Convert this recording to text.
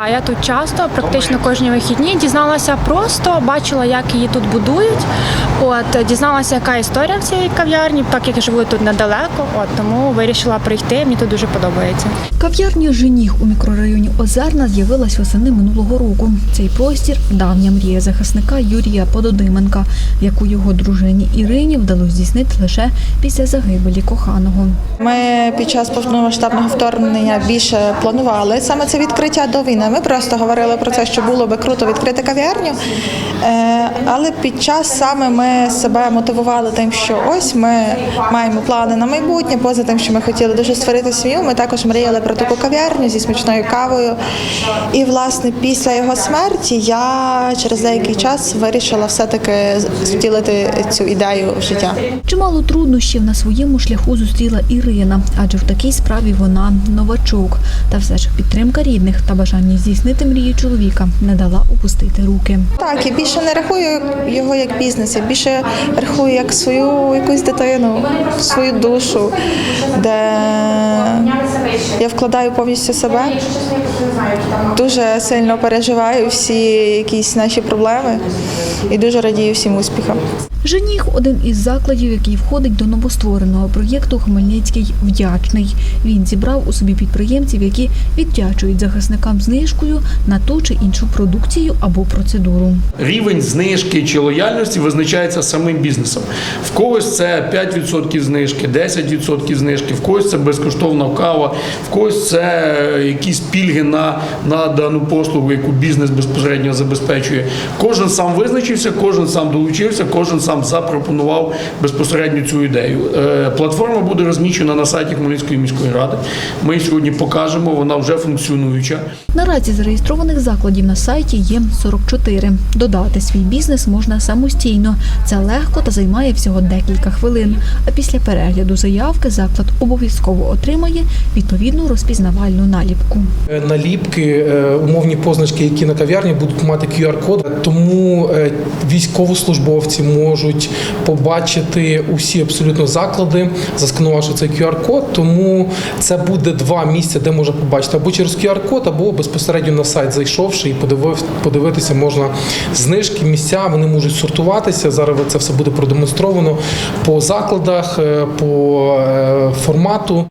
А я тут часто, практично кожні вихідні, дізналася просто, бачила, як її тут будують. От дізналася, яка історія в цій кав'ярні, так як я живу тут недалеко. От тому вирішила прийти. Мені тут дуже подобається. Кав'ярня Женіх у мікрорайоні Озерна з'явилась восени минулого року. Цей простір давня мрія захисника Юрія Пододименка, яку його дружині Ірині вдалося здійснити лише після загибелі коханого. Ми під час повномасштабного вторгнення більше планували саме це відкриття до війни. Ми просто говорили про це, що було би круто відкрити кав'ярню. Е, Але під час саме ми себе мотивували тим, що ось ми маємо плани на майбутнє. Поза тим, що ми хотіли дуже створити сім'ю. Ми також мріяли про таку кав'ярню зі смачною кавою. І власне після його смерті я через деякий час вирішила все-таки втілити цю ідею в життя. Чимало труднощів на своєму шляху зустріла Ірина, адже в такій справі вона новачок. Та все ж підтримка рідних та бажання здійснити мрії чоловіка не дала опустити руки. Так, я більше не рахую його як бізнес, я більше рахую як свою якусь дитину, свою душу, де я вкладаю повністю себе. Дуже сильно переживаю всі якісь наші проблеми і дуже радію всім успіхам. Женіх один із закладів, який входить до новоствореного проєкту Хмельницький вдячний. Він зібрав у собі підприємців, які віддячують захисникам знижкою на ту чи іншу продукцію або процедуру. Рівень знижки чи лояльності визначається самим бізнесом. В когось це 5% знижки, 10% знижки, в когось це безкоштовна кава, в когось це якісь пільги на, на дану послугу, яку бізнес безпосередньо забезпечує. Кожен сам визначився, кожен сам долучився, кожен сам запропонував безпосередньо цю ідею. Е, Платформа буде розміщена на сайті Хмельницької міської ради. Ми сьогодні покажемо, вона вже функціонуюча. Наразі зареєстрованих закладів на сайті є 44. Додати свій бізнес можна самостійно. Це легко та займає всього декілька хвилин. А після перегляду заявки заклад обов'язково отримає відповідну розпізнавальну наліпку. Е, Наліпки, е, умовні позначки, які на кав'ярні будуть мати QR-код, тому е, військовослужбовці можуть побачити усі абсолютно заклади, засканувавши цей QR-код. Тому це буде два місця, де можна побачити або через QR-код, або безпосередньо на сайт зайшовши і подивитися можна знижки, місця. Вони можуть сортуватися. Зараз це все буде продемонстровано по закладах, по формату.